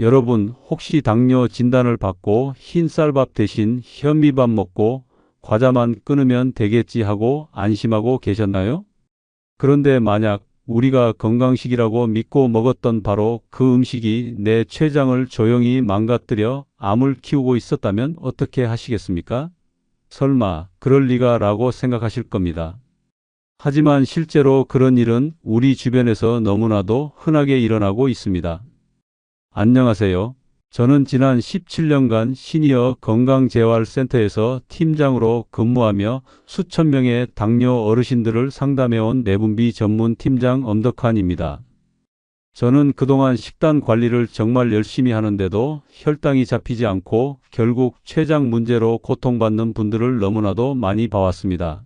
여러분 혹시 당뇨 진단을 받고 흰쌀밥 대신 현미밥 먹고 과자만 끊으면 되겠지 하고 안심하고 계셨나요? 그런데 만약 우리가 건강식이라고 믿고 먹었던 바로 그 음식이 내 췌장을 조용히 망가뜨려 암을 키우고 있었다면 어떻게 하시겠습니까? 설마 그럴 리가 라고 생각하실 겁니다. 하지만 실제로 그런 일은 우리 주변에서 너무나도 흔하게 일어나고 있습니다. 안녕하세요. 저는 지난 17년간 시니어 건강재활센터에서 팀장으로 근무하며 수천 명의 당뇨 어르신들을 상담해온 내분비 전문 팀장 엄덕한입니다. 저는 그동안 식단 관리를 정말 열심히 하는데도 혈당이 잡히지 않고 결국 췌장 문제로 고통받는 분들을 너무나도 많이 봐왔습니다.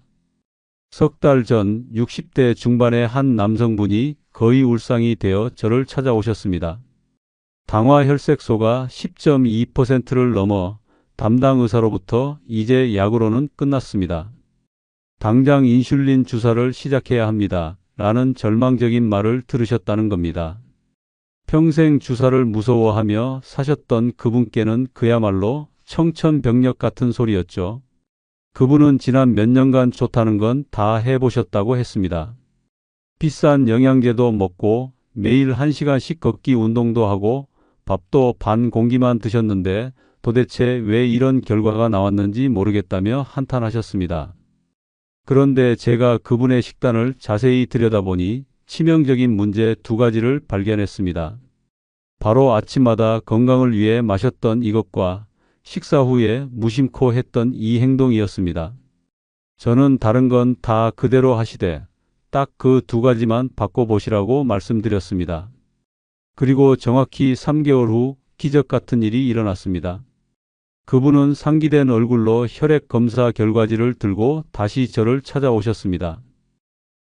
석 달 전 60대 중반의 한 남성분이 거의 울상이 되어 저를 찾아오셨습니다. 당화 혈색소가 10.2%를 넘어 담당 의사로부터 이제 약으로는 끝났습니다. 당장 인슐린 주사를 시작해야 합니다. 라는 절망적인 말을 들으셨다는 겁니다. 평생 주사를 무서워하며 사셨던 그분께는 그야말로 청천벽력 같은 소리였죠. 그분은 지난 몇 년간 좋다는 건 다 해보셨다고 했습니다. 비싼 영양제도 먹고 매일 1시간씩 걷기 운동도 하고 밥도 반 공기만 드셨는데 도대체 왜 이런 결과가 나왔는지 모르겠다며 한탄하셨습니다. 그런데 제가 그분의 식단을 자세히 들여다보니 치명적인 문제 두 가지를 발견했습니다. 바로 아침마다 건강을 위해 마셨던 이것과 식사 후에 무심코 했던 이 행동이었습니다. 저는 다른 건 다 그대로 하시되 딱 그 두 가지만 바꿔보시라고 말씀드렸습니다. 그리고 정확히 3개월 후 기적 같은 일이 일어났습니다. 그분은 상기된 얼굴로 혈액 검사 결과지를 들고 다시 저를 찾아오셨습니다.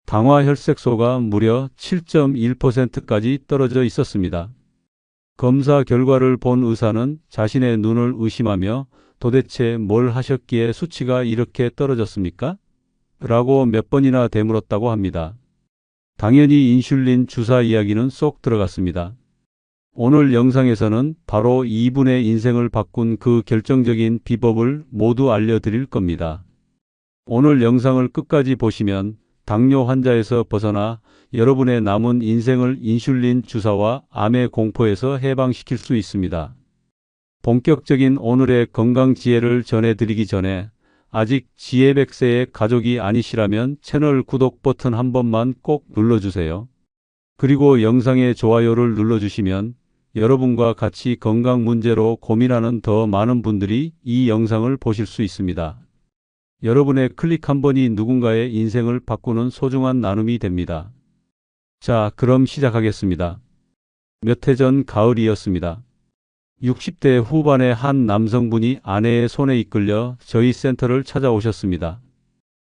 당화 혈색소가 무려 7.1%까지 떨어져 있었습니다. 검사 결과를 본 의사는 자신의 눈을 의심하며 도대체 뭘 하셨기에 수치가 이렇게 떨어졌습니까? 라고 몇 번이나 되물었다고 합니다. 당연히 인슐린 주사 이야기는 쏙 들어갔습니다. 오늘 영상에서는 바로 이분의 인생을 바꾼 그 결정적인 비법을 모두 알려드릴 겁니다. 오늘 영상을 끝까지 보시면 당뇨 환자에서 벗어나 여러분의 남은 인생을 인슐린 주사와 암의 공포에서 해방시킬 수 있습니다. 본격적인 오늘의 건강 지혜를 전해드리기 전에 아직 지혜 백세의 가족이 아니시라면 채널 구독 버튼 한 번만 꼭 눌러주세요. 그리고 영상의 좋아요를 눌러주시면 여러분과 같이 건강 문제로 고민하는 더 많은 분들이 이 영상을 보실 수 있습니다. 여러분의 클릭 한 번이 누군가의 인생을 바꾸는 소중한 나눔이 됩니다. 자, 그럼 시작하겠습니다. 몇 해 전 가을이었습니다. 60대 후반의 한 남성분이 아내의 손에 이끌려 저희 센터를 찾아오셨습니다.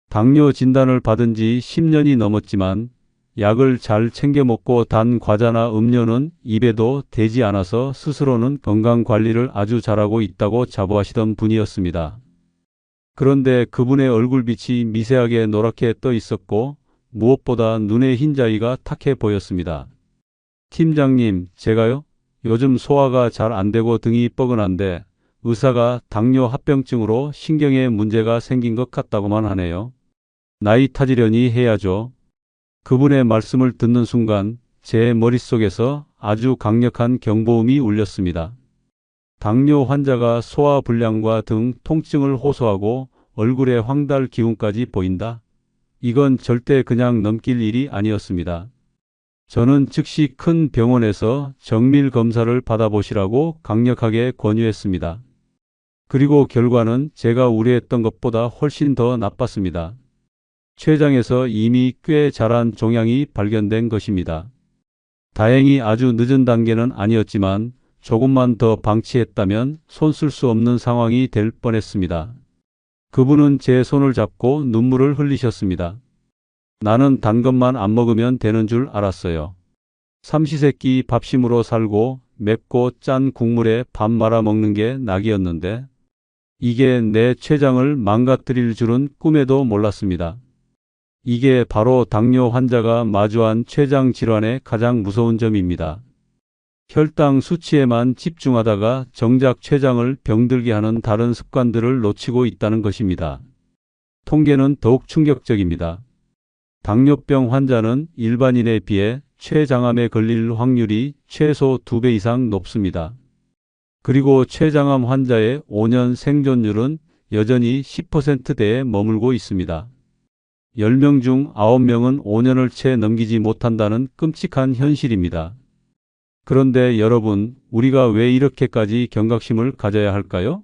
당뇨 진단을 받은 지 10년이 넘었지만 약을 잘 챙겨 먹고 단 과자나 음료는 입에도 대지 않아서 스스로는 건강 관리를 아주 잘하고 있다고 자부하시던 분이었습니다. 그런데 그분의 얼굴빛이 미세하게 노랗게 떠 있었고 무엇보다 눈의 흰자위가 탁해 보였습니다. 팀장님, 제가요? 요즘 소화가 잘 안 되고 등이 뻐근한데 의사가 당뇨 합병증으로 신경에 문제가 생긴 것 같다고만 하네요. 나이 타지려니 해야죠. 그분의 말씀을 듣는 순간 제 머릿속에서 아주 강력한 경보음이 울렸습니다. 당뇨 환자가 소화불량과 등 통증을 호소하고 얼굴에 황달 기운까지 보인다. 이건 절대 그냥 넘길 일이 아니었습니다. 저는 즉시 큰 병원에서 정밀 검사를 받아보시라고 강력하게 권유했습니다. 그리고 결과는 제가 우려했던 것보다 훨씬 더 나빴습니다. 췌장에서 이미 꽤 자란 종양이 발견된 것입니다. 다행히 아주 늦은 단계는 아니었지만 조금만 더 방치했다면 손 쓸 수 없는 상황이 될 뻔했습니다. 그분은 제 손을 잡고 눈물을 흘리셨습니다. 나는 단 것만 안 먹으면 되는 줄 알았어요. 삼시세끼 밥심으로 살고 맵고 짠 국물에 밥 말아 먹는 게 낙이었는데 이게 내 췌장을 망가뜨릴 줄은 꿈에도 몰랐습니다. 이게 바로 당뇨 환자가 마주한 췌장 질환의 가장 무서운 점입니다. 혈당 수치에만 집중하다가 정작 췌장을 병들게 하는 다른 습관들을 놓치고 있다는 것입니다. 통계는 더욱 충격적입니다. 당뇨병 환자는 일반인에 비해 췌장암에 걸릴 확률이 최소 2배 이상 높습니다. 그리고 췌장암 환자의 5년 생존율은 여전히 10%대에 머물고 있습니다. 10명 중 9명은 5년을 채 넘기지 못한다는 끔찍한 현실입니다. 그런데 여러분, 우리가 왜 이렇게까지 경각심을 가져야 할까요?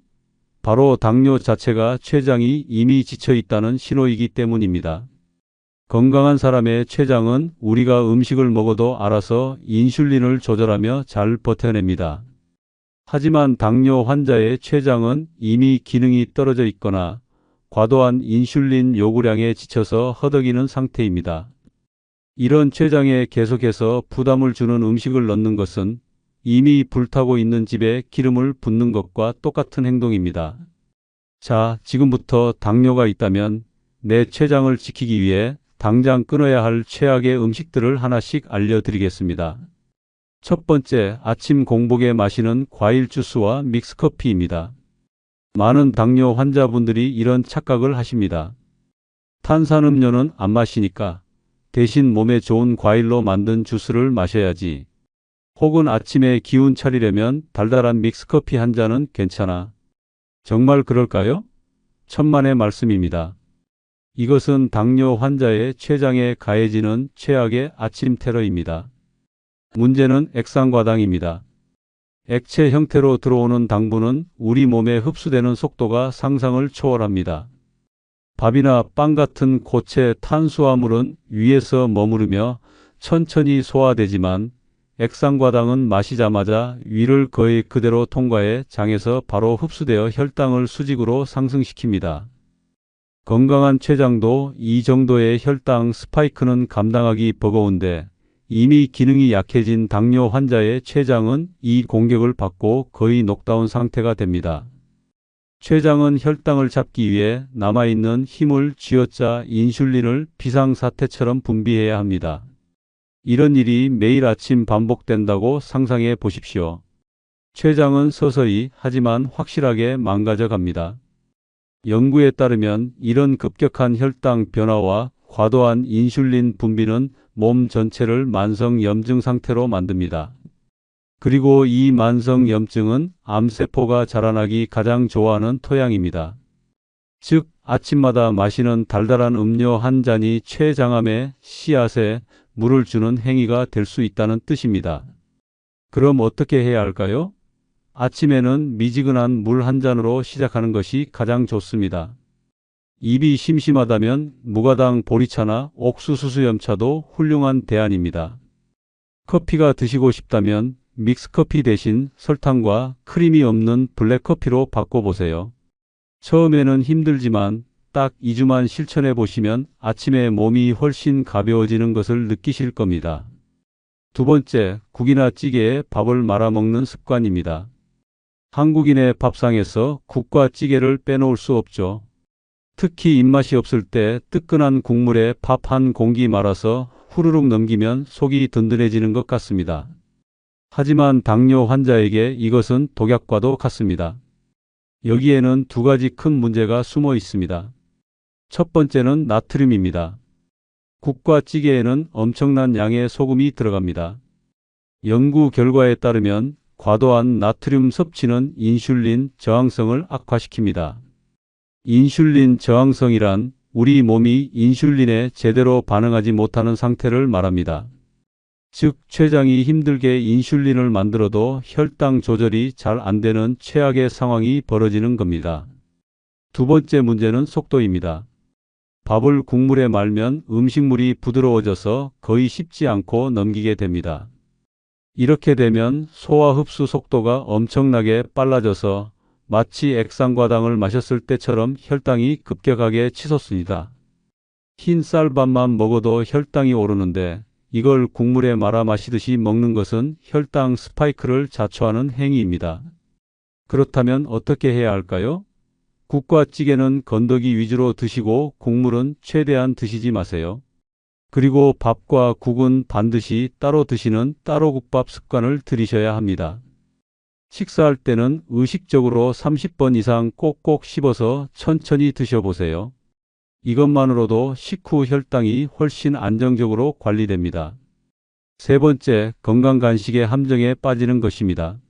바로 당뇨 자체가 췌장이 이미 지쳐 있다는 신호이기 때문입니다. 건강한 사람의 췌장은 우리가 음식을 먹어도 알아서 인슐린을 조절하며 잘 버텨냅니다. 하지만 당뇨 환자의 췌장은 이미 기능이 떨어져 있거나 과도한 인슐린 요구량에 지쳐서 허덕이는 상태입니다. 이런 췌장에 계속해서 부담을 주는 음식을 넣는 것은 이미 불타고 있는 집에 기름을 붓는 것과 똑같은 행동입니다. 자, 지금부터 당뇨가 있다면 내 췌장을 지키기 위해 당장 끊어야 할 최악의 음식들을 하나씩 알려드리겠습니다. 첫 번째, 아침 공복에 마시는 과일 주스와 믹스커피입니다. 많은 당뇨 환자분들이 이런 착각을 하십니다. 탄산음료는 안 마시니까 대신 몸에 좋은 과일로 만든 주스를 마셔야지. 혹은 아침에 기운 차리려면 달달한 믹스커피 한 잔은 괜찮아. 정말 그럴까요? 천만의 말씀입니다. 이것은 당뇨 환자의 췌장에 가해지는 최악의 아침 테러입니다. 문제는 액상과당입니다. 액체 형태로 들어오는 당분은 우리 몸에 흡수되는 속도가 상상을 초월합니다. 밥이나 빵 같은 고체 탄수화물은 위에서 머무르며 천천히 소화되지만 액상과당은 마시자마자 위를 거의 그대로 통과해 장에서 바로 흡수되어 혈당을 수직으로 상승시킵니다. 건강한 췌장도 이 정도의 혈당 스파이크는 감당하기 버거운데 이미 기능이 약해진 당뇨 환자의 췌장은 이 공격을 받고 거의 녹다운 상태가 됩니다. 췌장은 혈당을 잡기 위해 남아있는 힘을 쥐어짜 인슐린을 비상사태처럼 분비해야 합니다. 이런 일이 매일 아침 반복된다고 상상해 보십시오. 췌장은 서서히 하지만 확실하게 망가져 갑니다. 연구에 따르면 이런 급격한 혈당 변화와 과도한 인슐린 분비는 몸 전체를 만성 염증 상태로 만듭니다. 그리고 이 만성 염증은 암세포가 자라나기 가장 좋아하는 토양입니다. 즉, 아침마다 마시는 달달한 음료 한 잔이 췌장암의 씨앗에 물을 주는 행위가 될 수 있다는 뜻입니다. 그럼 어떻게 해야 할까요? 아침에는 미지근한 물 한 잔으로 시작하는 것이 가장 좋습니다. 입이 심심하다면 무가당 보리차나 옥수수 수염차도 훌륭한 대안입니다. 커피가 드시고 싶다면 믹스커피 대신 설탕과 크림이 없는 블랙커피로 바꿔보세요. 처음에는 힘들지만 딱 2주만 실천해 보시면 아침에 몸이 훨씬 가벼워지는 것을 느끼실 겁니다. 두 번째, 국이나 찌개에 밥을 말아 먹는 습관입니다. 한국인의 밥상에서 국과 찌개를 빼놓을 수 없죠. 특히 입맛이 없을 때 뜨끈한 국물에 밥 한 공기 말아서 후루룩 넘기면 속이 든든해지는 것 같습니다. 하지만 당뇨 환자에게 이것은 독약과도 같습니다. 여기에는 두 가지 큰 문제가 숨어 있습니다. 첫 번째는 나트륨입니다. 국과 찌개에는 엄청난 양의 소금이 들어갑니다. 연구 결과에 따르면 과도한 나트륨 섭취는 인슐린 저항성을 악화시킵니다. 인슐린 저항성이란 우리 몸이 인슐린에 제대로 반응하지 못하는 상태를 말합니다. 즉, 췌장이 힘들게 인슐린을 만들어도 혈당 조절이 잘 안 되는 최악의 상황이 벌어지는 겁니다. 두 번째 문제는 속도입니다. 밥을 국물에 말면 음식물이 부드러워져서 거의 씹지 않고 넘기게 됩니다. 이렇게 되면 소화 흡수 속도가 엄청나게 빨라져서 마치 액상과당을 마셨을 때처럼 혈당이 급격하게 치솟습니다. 흰 쌀밥만 먹어도 혈당이 오르는데 이걸 국물에 말아 마시듯이 먹는 것은 혈당 스파이크를 자초하는 행위입니다. 그렇다면 어떻게 해야 할까요? 국과 찌개는 건더기 위주로 드시고 국물은 최대한 드시지 마세요. 그리고 밥과 국은 반드시 따로 드시는 따로 국밥 습관을 들이셔야 합니다. 식사할 때는 의식적으로 30번 이상 꼭꼭 씹어서 천천히 드셔보세요. 이것만으로도 식후 혈당이 훨씬 안정적으로 관리됩니다. 세 번째, 건강 간식의 함정에 빠지는 것입니다.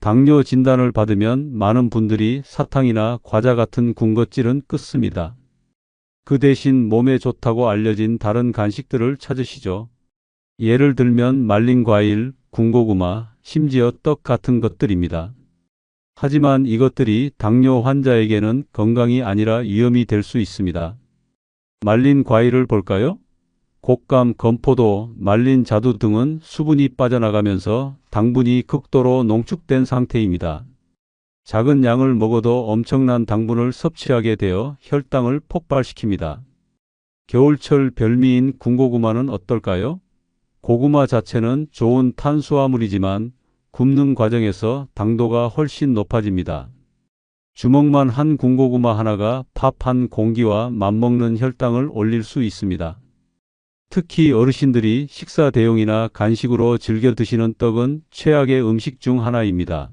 당뇨 진단을 받으면 많은 분들이 사탕이나 과자 같은 군것질은 끊습니다. 그 대신 몸에 좋다고 알려진 다른 간식들을 찾으시죠. 예를 들면 말린 과일, 군고구마, 심지어 떡 같은 것들입니다. 하지만 이것들이 당뇨 환자에게는 건강이 아니라 위험이 될 수 있습니다. 말린 과일을 볼까요? 곶감, 건포도, 말린 자두 등은 수분이 빠져나가면서 당분이 극도로 농축된 상태입니다. 작은 양을 먹어도 엄청난 당분을 섭취하게 되어 혈당을 폭발시킵니다. 겨울철 별미인 군고구마는 어떨까요? 고구마 자체는 좋은 탄수화물이지만 굽는 과정에서 당도가 훨씬 높아집니다. 주먹만 한 군고구마 하나가 밥 한 공기와 맞먹는 혈당을 올릴 수 있습니다. 특히 어르신들이 식사 대용이나 간식으로 즐겨 드시는 떡은 최악의 음식 중 하나입니다.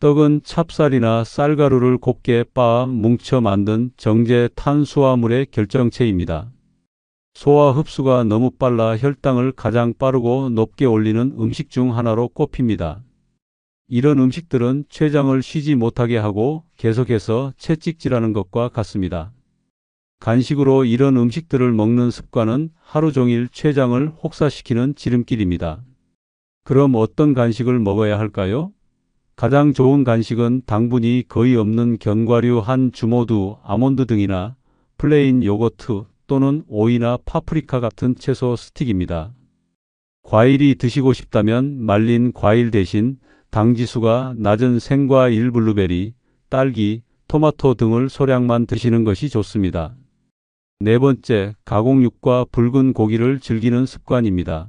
떡은 찹쌀이나 쌀가루를 곱게 빻아 뭉쳐 만든 정제 탄수화물의 결정체입니다. 소화 흡수가 너무 빨라 혈당을 가장 빠르고 높게 올리는 음식 중 하나로 꼽힙니다. 이런 음식들은 췌장을 쉬지 못하게 하고 계속해서 채찍질하는 것과 같습니다. 간식으로 이런 음식들을 먹는 습관은 하루 종일 췌장을 혹사시키는 지름길입니다. 그럼 어떤 간식을 먹어야 할까요? 가장 좋은 간식은 당분이 거의 없는 견과류 한 주모두, 아몬드 등이나 플레인 요거트 또는 오이나 파프리카 같은 채소 스틱입니다. 과일이 드시고 싶다면 말린 과일 대신 당지수가 낮은 생과 일 블루베리, 딸기, 토마토 등을 소량만 드시는 것이 좋습니다. 네 번째, 가공육과 붉은 고기를 즐기는 습관입니다.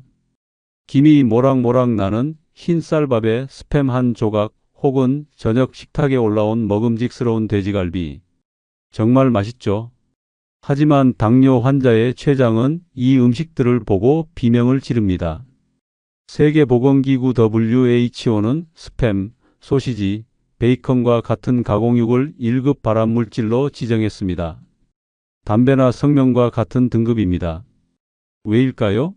김이 모락모락 나는 흰 쌀밥에 스팸 한 조각 혹은 저녁 식탁에 올라온 먹음직스러운 돼지갈비. 정말 맛있죠? 하지만 당뇨 환자의 췌장은 이 음식들을 보고 비명을 지릅니다. 세계보건기구 WHO는 스팸, 소시지, 베이컨과 같은 가공육을 1급 발암물질로 지정했습니다. 담배나 성명과 같은 등급입니다. 왜일까요?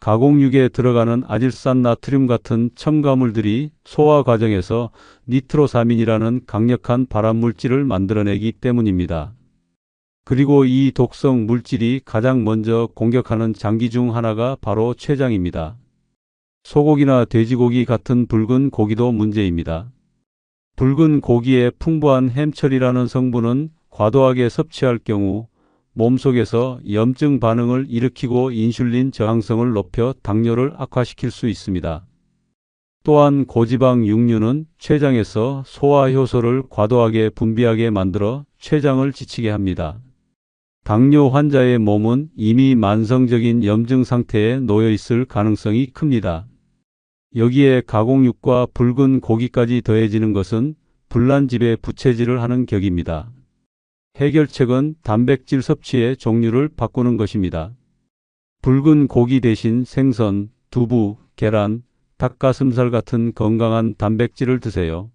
가공육에 들어가는 아질산 나트륨 같은 첨가물들이 소화 과정에서 니트로사민이라는 강력한 발암물질을 만들어내기 때문입니다. 그리고 이 독성 물질이 가장 먼저 공격하는 장기 중 하나가 바로 췌장입니다. 소고기나 돼지고기 같은 붉은 고기도 문제입니다. 붉은 고기에 풍부한 햄철이라는 성분은 과도하게 섭취할 경우 몸속에서 염증 반응을 일으키고 인슐린 저항성을 높여 당뇨를 악화시킬 수 있습니다. 또한 고지방 육류는 췌장에서 소화 효소를 과도하게 분비하게 만들어 췌장을 지치게 합니다. 당뇨 환자의 몸은 이미 만성적인 염증 상태에 놓여 있을 가능성이 큽니다. 여기에 가공육과 붉은 고기까지 더해지는 것은 불난집에 부채질을 하는 격입니다. 해결책은 단백질 섭취의 종류를 바꾸는 것입니다. 붉은 고기 대신 생선, 두부, 계란, 닭가슴살 같은 건강한 단백질을 드세요.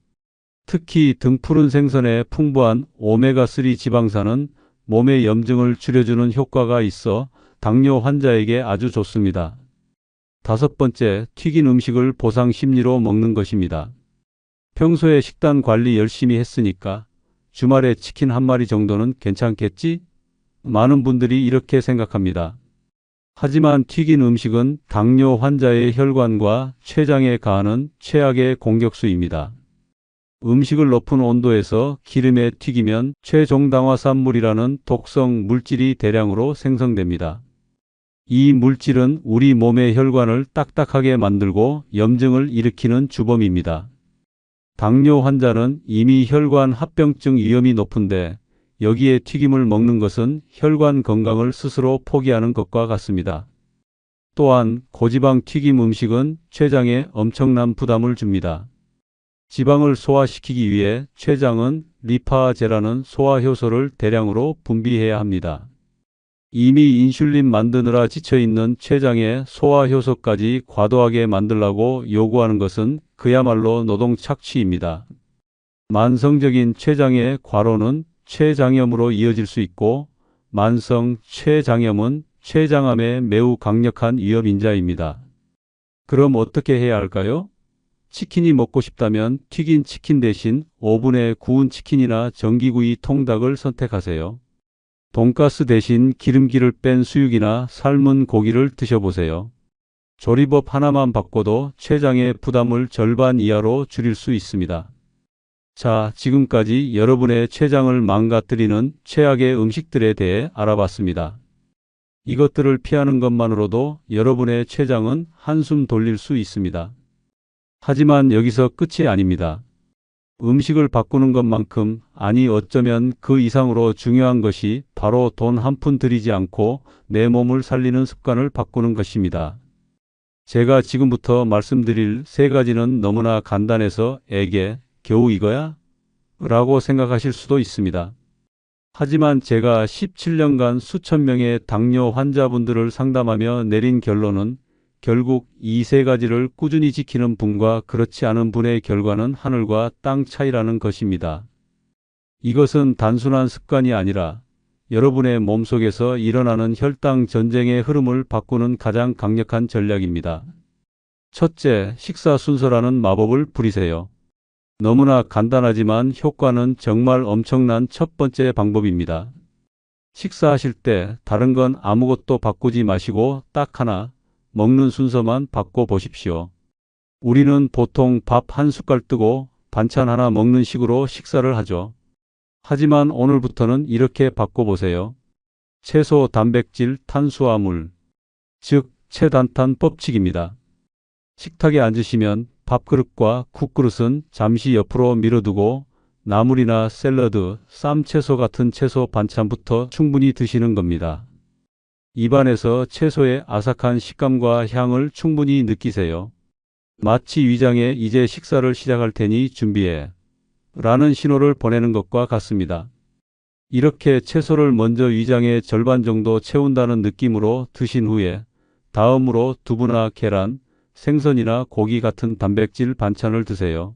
특히 등푸른 생선의 풍부한 오메가3 지방산은 몸의 염증을 줄여주는 효과가 있어 당뇨 환자에게 아주 좋습니다. 다섯 번째, 튀긴 음식을 보상 심리로 먹는 것입니다. 평소에 식단 관리 열심히 했으니까 주말에 치킨 한 마리 정도는 괜찮겠지? 많은 분들이 이렇게 생각합니다. 하지만 튀긴 음식은 당뇨 환자의 혈관과 췌장에 가하는 최악의 공격수입니다. 음식을 높은 온도에서 기름에 튀기면 최종당화산물이라는 독성 물질이 대량으로 생성됩니다. 이 물질은 우리 몸의 혈관을 딱딱하게 만들고 염증을 일으키는 주범입니다. 당뇨 환자는 이미 혈관 합병증 위험이 높은데 여기에 튀김을 먹는 것은 혈관 건강을 스스로 포기하는 것과 같습니다. 또한 고지방 튀김 음식은 췌장에 엄청난 부담을 줍니다. 지방을 소화시키기 위해 췌장은 리파제라는 소화 효소를 대량으로 분비해야 합니다. 이미 인슐린 만드느라 지쳐있는 췌장의 소화 효소까지 과도하게 만들라고 요구하는 것은 그야말로 노동 착취입니다. 만성적인 췌장의 과로는 췌장염으로 이어질 수 있고 만성 췌장염은 췌장암에 매우 강력한 위협인자입니다. 그럼 어떻게 해야 할까요? 치킨이 먹고 싶다면 튀긴 치킨 대신 오븐에 구운 치킨이나 전기구이 통닭을 선택하세요. 돈가스 대신 기름기를 뺀 수육이나 삶은 고기를 드셔보세요. 조리법 하나만 바꿔도 췌장의 부담을 절반 이하로 줄일 수 있습니다. 자, 지금까지 여러분의 췌장을 망가뜨리는 최악의 음식들에 대해 알아봤습니다. 이것들을 피하는 것만으로도 여러분의 췌장은 한숨 돌릴 수 있습니다. 하지만 여기서 끝이 아닙니다. 음식을 바꾸는 것만큼 아니 어쩌면 그 이상으로 중요한 것이 바로 돈 한 푼 들이지 않고 내 몸을 살리는 습관을 바꾸는 것입니다. 제가 지금부터 말씀드릴 세 가지는 너무나 간단해서 에게 겨우 이거야? 라고 생각하실 수도 있습니다. 하지만 제가 17년간 수천 명의 당뇨 환자분들을 상담하며 내린 결론은 결국 이 세 가지를 꾸준히 지키는 분과 그렇지 않은 분의 결과는 하늘과 땅 차이라는 것입니다. 이것은 단순한 습관이 아니라 여러분의 몸속에서 일어나는 혈당 전쟁의 흐름을 바꾸는 가장 강력한 전략입니다. 첫째, 식사 순서라는 마법을 부리세요. 너무나 간단하지만 효과는 정말 엄청난 첫 번째 방법입니다. 식사하실 때 다른 건 아무것도 바꾸지 마시고 딱 하나 먹는 순서만 바꿔 보십시오. 우리는 보통 밥 한 숟갈 뜨고 반찬 하나 먹는 식으로 식사를 하죠. 하지만 오늘부터는 이렇게 바꿔보세요. 채소, 단백질, 탄수화물, 즉 체단탄 법칙입니다. 식탁에 앉으시면 밥그릇과 국그릇은 잠시 옆으로 밀어두고 나물이나 샐러드, 쌈채소 같은 채소 반찬부터 충분히 드시는 겁니다. 입안에서 채소의 아삭한 식감과 향을 충분히 느끼세요. 마치 위장에 이제 식사를 시작할 테니 준비해. 라는 신호를 보내는 것과 같습니다. 이렇게 채소를 먼저 위장의 절반 정도 채운다는 느낌으로 드신 후에 다음으로 두부나 계란, 생선이나 고기 같은 단백질 반찬을 드세요.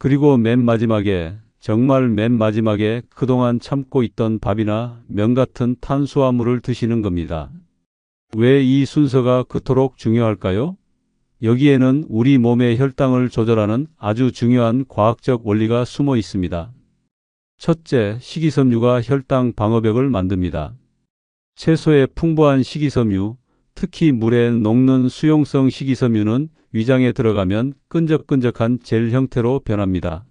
그리고 맨 마지막에 정말 맨 마지막에 그동안 참고 있던 밥이나 면 같은 탄수화물을 드시는 겁니다. 왜 이 순서가 그토록 중요할까요? 여기에는 우리 몸의 혈당을 조절하는 아주 중요한 과학적 원리가 숨어 있습니다. 첫째, 식이섬유가 혈당 방어벽을 만듭니다. 채소의 풍부한 식이섬유, 특히 물에 녹는 수용성 식이섬유는 위장에 들어가면 끈적끈적한 젤 형태로 변합니다.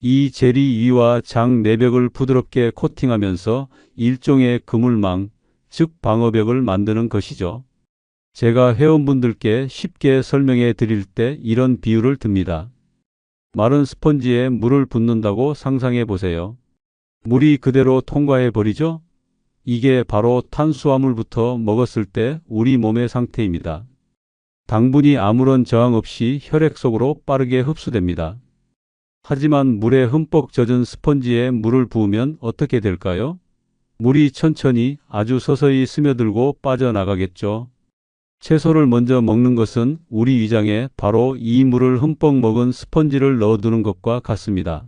이 젤이 위와 장 내벽을 부드럽게 코팅하면서 일종의 그물망, 즉 방어벽을 만드는 것이죠. 제가 회원분들께 쉽게 설명해 드릴 때 이런 비유를 듭니다. 마른 스펀지에 물을 붓는다고 상상해 보세요. 물이 그대로 통과해 버리죠? 이게 바로 탄수화물부터 먹었을 때 우리 몸의 상태입니다. 당분이 아무런 저항 없이 혈액 속으로 빠르게 흡수됩니다. 하지만 물에 흠뻑 젖은 스펀지에 물을 부으면 어떻게 될까요? 물이 천천히 아주 서서히 스며들고 빠져나가겠죠. 채소를 먼저 먹는 것은 우리 위장에 바로 이 물을 흠뻑 먹은 스펀지를 넣어두는 것과 같습니다.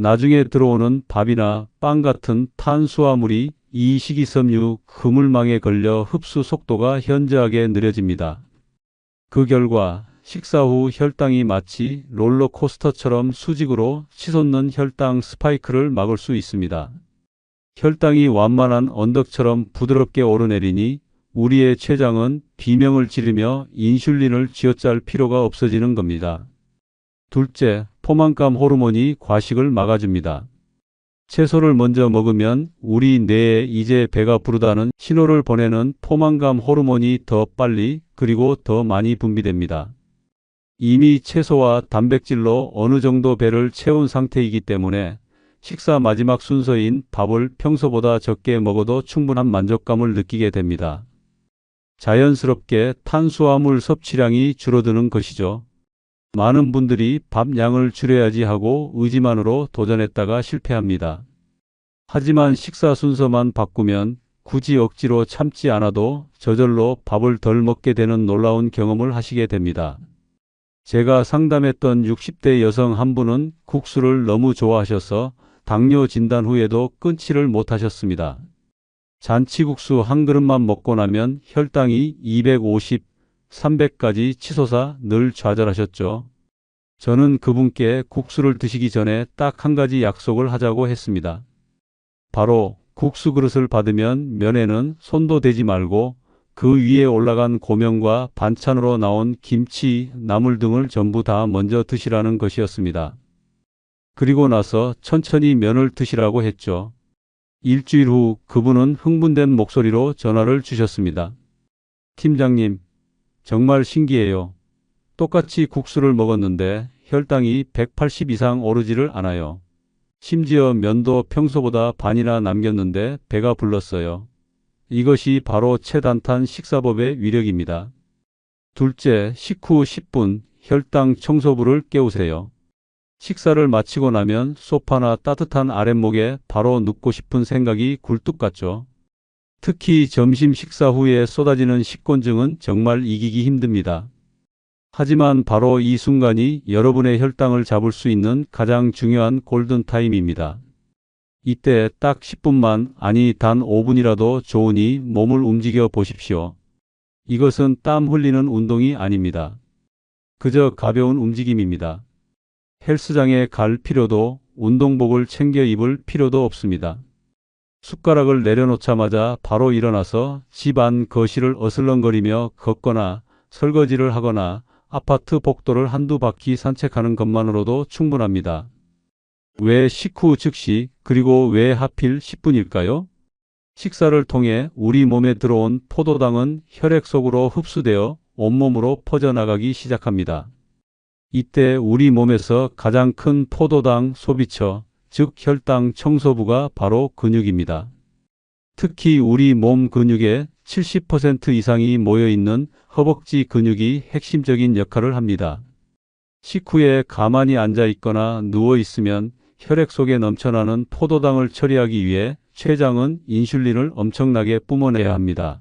나중에 들어오는 밥이나 빵 같은 탄수화물이 이 식이섬유 그물망에 걸려 흡수 속도가 현저하게 느려집니다. 그 결과 식사 후 혈당이 마치 롤러코스터처럼 수직으로 치솟는 혈당 스파이크를 막을 수 있습니다. 혈당이 완만한 언덕처럼 부드럽게 오르내리니 우리의 췌장은 비명을 지르며 인슐린을 쥐어짤 필요가 없어지는 겁니다. 둘째, 포만감 호르몬이 과식을 막아줍니다. 채소를 먼저 먹으면 우리 뇌에 이제 배가 부르다는 신호를 보내는 포만감 호르몬이 더 빨리 그리고 더 많이 분비됩니다. 이미 채소와 단백질로 어느 정도 배를 채운 상태이기 때문에 식사 마지막 순서인 밥을 평소보다 적게 먹어도 충분한 만족감을 느끼게 됩니다. 자연스럽게 탄수화물 섭취량이 줄어드는 것이죠. 많은 분들이 밥 양을 줄여야지 하고 의지만으로 도전했다가 실패합니다. 하지만 식사 순서만 바꾸면 굳이 억지로 참지 않아도 저절로 밥을 덜 먹게 되는 놀라운 경험을 하시게 됩니다. 제가 상담했던 60대 여성 한 분은 국수를 너무 좋아하셔서 당뇨 진단 후에도 끊지를 못하셨습니다. 잔치국수 한 그릇만 먹고 나면 혈당이 250, 300까지 치솟아 늘 좌절하셨죠. 저는 그분께 국수를 드시기 전에 딱 한 가지 약속을 하자고 했습니다. 바로 국수 그릇을 받으면 면에는 손도 대지 말고 그 위에 올라간 고명과 반찬으로 나온 김치, 나물 등을 전부 다 먼저 드시라는 것이었습니다. 그리고 나서 천천히 면을 드시라고 했죠. 일주일 후 그분은 흥분된 목소리로 전화를 주셨습니다. 팀장님, 정말 신기해요. 똑같이 국수를 먹었는데 혈당이 180 이상 오르지를 않아요. 심지어 면도 평소보다 반이나 남겼는데 배가 불렀어요. 이것이 바로 체단탄 식사법의 위력입니다. 둘째, 식후 10분 혈당 청소부를 깨우세요. 식사를 마치고 나면 소파나 따뜻한 아랫목에 바로 눕고 싶은 생각이 굴뚝 같죠. 특히 점심 식사 후에 쏟아지는 식곤증은 정말 이기기 힘듭니다. 하지만 바로 이 순간이 여러분의 혈당을 잡을 수 있는 가장 중요한 골든타임입니다. 이때 딱 10분만 아니 단 5분이라도 좋으니 몸을 움직여 보십시오. 이것은 땀 흘리는 운동이 아닙니다. 그저 가벼운 움직임입니다. 헬스장에 갈 필요도 운동복을 챙겨 입을 필요도 없습니다. 숟가락을 내려놓자마자 바로 일어나서 집 안 거실을 어슬렁거리며 걷거나 설거지를 하거나 아파트 복도를 한두 바퀴 산책하는 것만으로도 충분합니다. 왜 식후 즉시 그리고 왜 하필 10분일까요? 식사를 통해 우리 몸에 들어온 포도당은 혈액 속으로 흡수되어 온몸으로 퍼져나가기 시작합니다. 이때 우리 몸에서 가장 큰 포도당 소비처, 즉 혈당 청소부가 바로 근육입니다. 특히 우리 몸 근육의 70% 이상이 모여 있는 허벅지 근육이 핵심적인 역할을 합니다. 식후에 가만히 앉아 있거나 누워 있으면 혈액 속에 넘쳐나는 포도당을 처리하기 위해 췌장은 인슐린을 엄청나게 뿜어내야 합니다.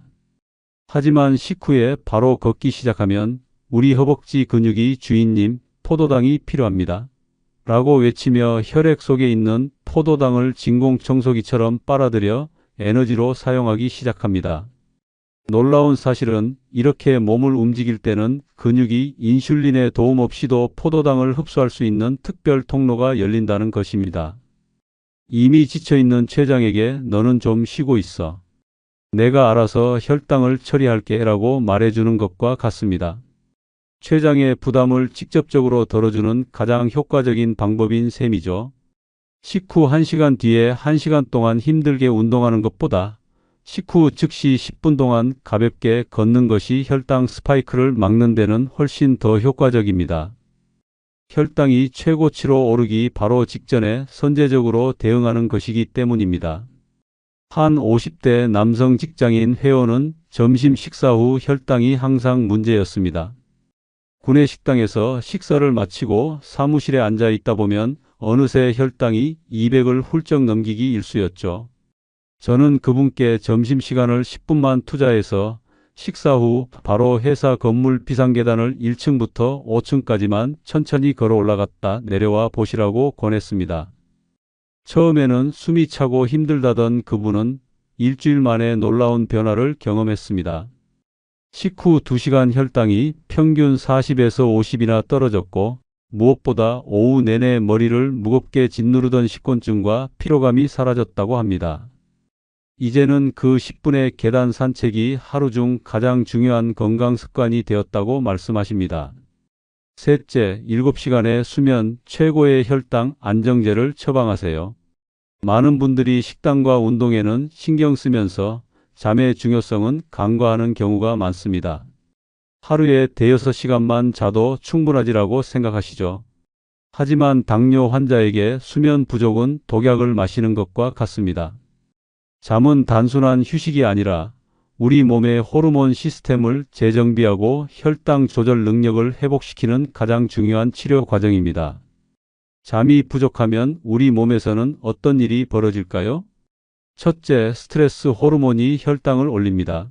하지만 식후에 바로 걷기 시작하면 우리 허벅지 근육이 주인님 포도당이 필요합니다. 라고 외치며 혈액 속에 있는 포도당을 진공청소기처럼 빨아들여 에너지로 사용하기 시작합니다. 놀라운 사실은 이렇게 몸을 움직일 때는 근육이 인슐린의 도움 없이도 포도당을 흡수할 수 있는 특별 통로가 열린다는 것입니다. 이미 지쳐있는 췌장에게 너는 좀 쉬고 있어. 내가 알아서 혈당을 처리할게 라고 말해주는 것과 같습니다. 췌장의 부담을 직접적으로 덜어주는 가장 효과적인 방법인 셈이죠. 식후 1시간 뒤에 1시간 동안 힘들게 운동하는 것보다 식후 즉시 10분 동안 가볍게 걷는 것이 혈당 스파이크를 막는 데는 훨씬 더 효과적입니다. 혈당이 최고치로 오르기 바로 직전에 선제적으로 대응하는 것이기 때문입니다. 한 50대 남성 직장인 회원은 점심 식사 후 혈당이 항상 문제였습니다. 구내 식당에서 식사를 마치고 사무실에 앉아 있다 보면 어느새 혈당이 200을 훌쩍 넘기기 일쑤였죠. 저는 그분께 점심시간을 10분만 투자해서 식사 후 바로 회사 건물 비상계단을 1층부터 5층까지만 천천히 걸어 올라갔다 내려와 보시라고 권했습니다. 처음에는 숨이 차고 힘들다던 그분은 일주일 만에 놀라운 변화를 경험했습니다. 식후 2시간 혈당이 평균 40에서 50이나 떨어졌고 무엇보다 오후 내내 머리를 무겁게 짓누르던 식곤증과 피로감이 사라졌다고 합니다. 이제는 그 10분의 계단 산책이 하루 중 가장 중요한 건강 습관이 되었다고 말씀하십니다. 셋째, 7시간의 수면 최고의 혈당 안정제를 처방하세요. 많은 분들이 식단과 운동에는 신경 쓰면서 잠의 중요성은 간과하는 경우가 많습니다. 하루에 대여섯 시간만 자도 충분하지라고 생각하시죠. 하지만 당뇨 환자에게 수면 부족은 독약을 마시는 것과 같습니다. 잠은 단순한 휴식이 아니라 우리 몸의 호르몬 시스템을 재정비하고 혈당 조절 능력을 회복시키는 가장 중요한 치료 과정입니다. 잠이 부족하면 우리 몸에서는 어떤 일이 벌어질까요? 첫째, 스트레스 호르몬이 혈당을 올립니다.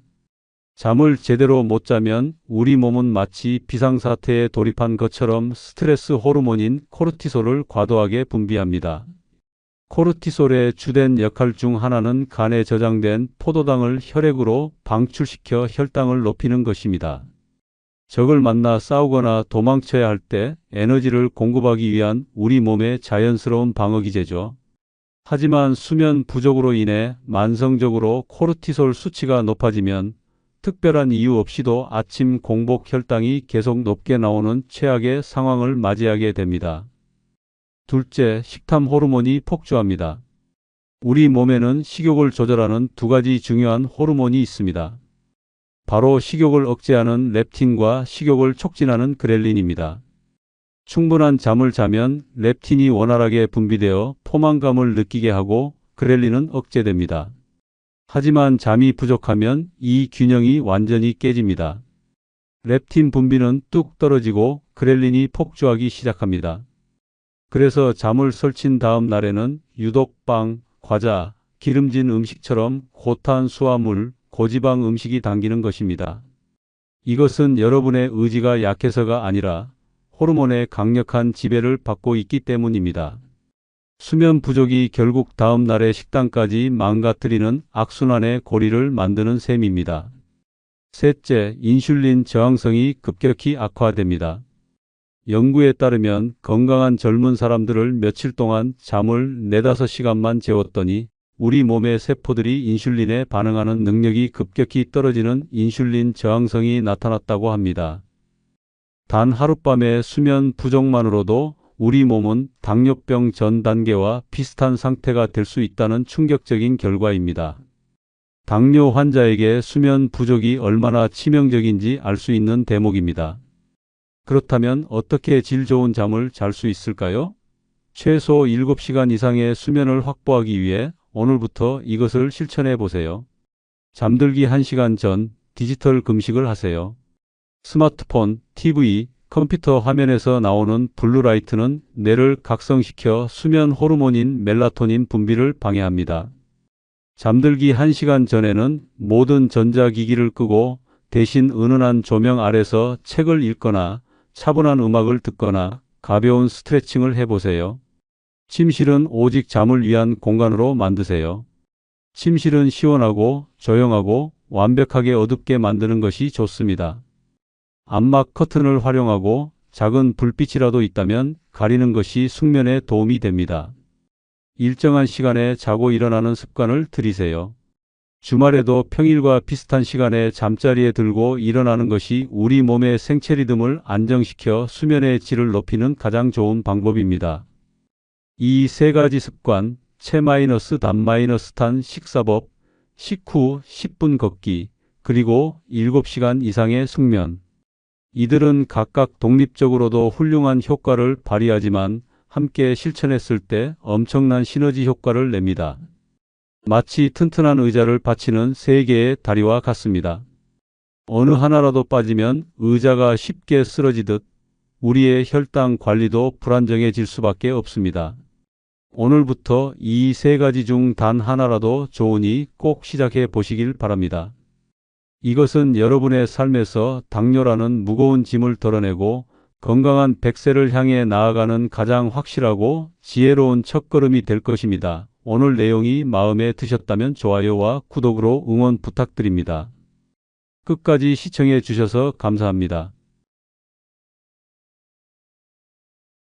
잠을 제대로 못 자면 우리 몸은 마치 비상사태에 돌입한 것처럼 스트레스 호르몬인 코르티솔을 과도하게 분비합니다. 코르티솔의 주된 역할 중 하나는 간에 저장된 포도당을 혈액으로 방출시켜 혈당을 높이는 것입니다. 적을 만나 싸우거나 도망쳐야 할 때 에너지를 공급하기 위한 우리 몸의 자연스러운 방어기제죠. 하지만 수면 부족으로 인해 만성적으로 코르티솔 수치가 높아지면 특별한 이유 없이도 아침 공복 혈당이 계속 높게 나오는 최악의 상황을 맞이하게 됩니다. 둘째, 식탐 호르몬이 폭주합니다. 우리 몸에는 식욕을 조절하는 두 가지 중요한 호르몬이 있습니다. 바로 식욕을 억제하는 렙틴과 식욕을 촉진하는 그렐린입니다. 충분한 잠을 자면 렙틴이 원활하게 분비되어 포만감을 느끼게 하고 그렐린은 억제됩니다. 하지만 잠이 부족하면 이 균형이 완전히 깨집니다. 렙틴 분비는 뚝 떨어지고 그렐린이 폭주하기 시작합니다. 그래서 잠을 설친 다음 날에는 유독 빵, 과자, 기름진 음식처럼 고탄수화물, 고지방 음식이 당기는 것입니다. 이것은 여러분의 의지가 약해서가 아니라 호르몬의 강력한 지배를 받고 있기 때문입니다. 수면 부족이 결국 다음 날의 식단까지 망가뜨리는 악순환의 고리를 만드는 셈입니다. 셋째, 인슐린 저항성이 급격히 악화됩니다. 연구에 따르면 건강한 젊은 사람들을 며칠 동안 잠을 4, 5시간만 재웠더니 우리 몸의 세포들이 인슐린에 반응하는 능력이 급격히 떨어지는 인슐린 저항성이 나타났다고 합니다. 단 하룻밤의 수면 부족만으로도 우리 몸은 당뇨병 전 단계와 비슷한 상태가 될 수 있다는 충격적인 결과입니다. 당뇨 환자에게 수면 부족이 얼마나 치명적인지 알 수 있는 대목입니다. 그렇다면 어떻게 질 좋은 잠을 잘 수 있을까요? 최소 7시간 이상의 수면을 확보하기 위해 오늘부터 이것을 실천해 보세요. 잠들기 1시간 전 디지털 금식을 하세요. 스마트폰, TV, 컴퓨터 화면에서 나오는 블루라이트는 뇌를 각성시켜 수면 호르몬인 멜라토닌 분비를 방해합니다. 잠들기 1시간 전에는 모든 전자기기를 끄고 대신 은은한 조명 아래서 책을 읽거나 차분한 음악을 듣거나 가벼운 스트레칭을 해보세요. 침실은 오직 잠을 위한 공간으로 만드세요. 침실은 시원하고 조용하고 완벽하게 어둡게 만드는 것이 좋습니다. 암막 커튼을 활용하고 작은 불빛이라도 있다면 가리는 것이 숙면에 도움이 됩니다. 일정한 시간에 자고 일어나는 습관을 들이세요. 주말에도 평일과 비슷한 시간에 잠자리에 들고 일어나는 것이 우리 몸의 생체 리듬을 안정시켜 수면의 질을 높이는 가장 좋은 방법입니다. 이 세 가지 습관, 체 마이너스 단 마이너스 탄 식사법, 식후 10분 걷기, 그리고 7시간 이상의 숙면. 이들은 각각 독립적으로도 훌륭한 효과를 발휘하지만 함께 실천했을 때 엄청난 시너지 효과를 냅니다. 마치 튼튼한 의자를 받치는 세 개의 다리와 같습니다. 어느 하나라도 빠지면 의자가 쉽게 쓰러지듯 우리의 혈당 관리도 불안정해질 수밖에 없습니다. 오늘부터 이 세 가지 중 단 하나라도 좋으니 꼭 시작해 보시길 바랍니다. 이것은 여러분의 삶에서 당뇨라는 무거운 짐을 덜어내고 건강한 100세를 향해 나아가는 가장 확실하고 지혜로운 첫걸음이 될 것입니다. 오늘 내용이 마음에 드셨다면 좋아요와 구독으로 응원 부탁드립니다. 끝까지 시청해 주셔서 감사합니다.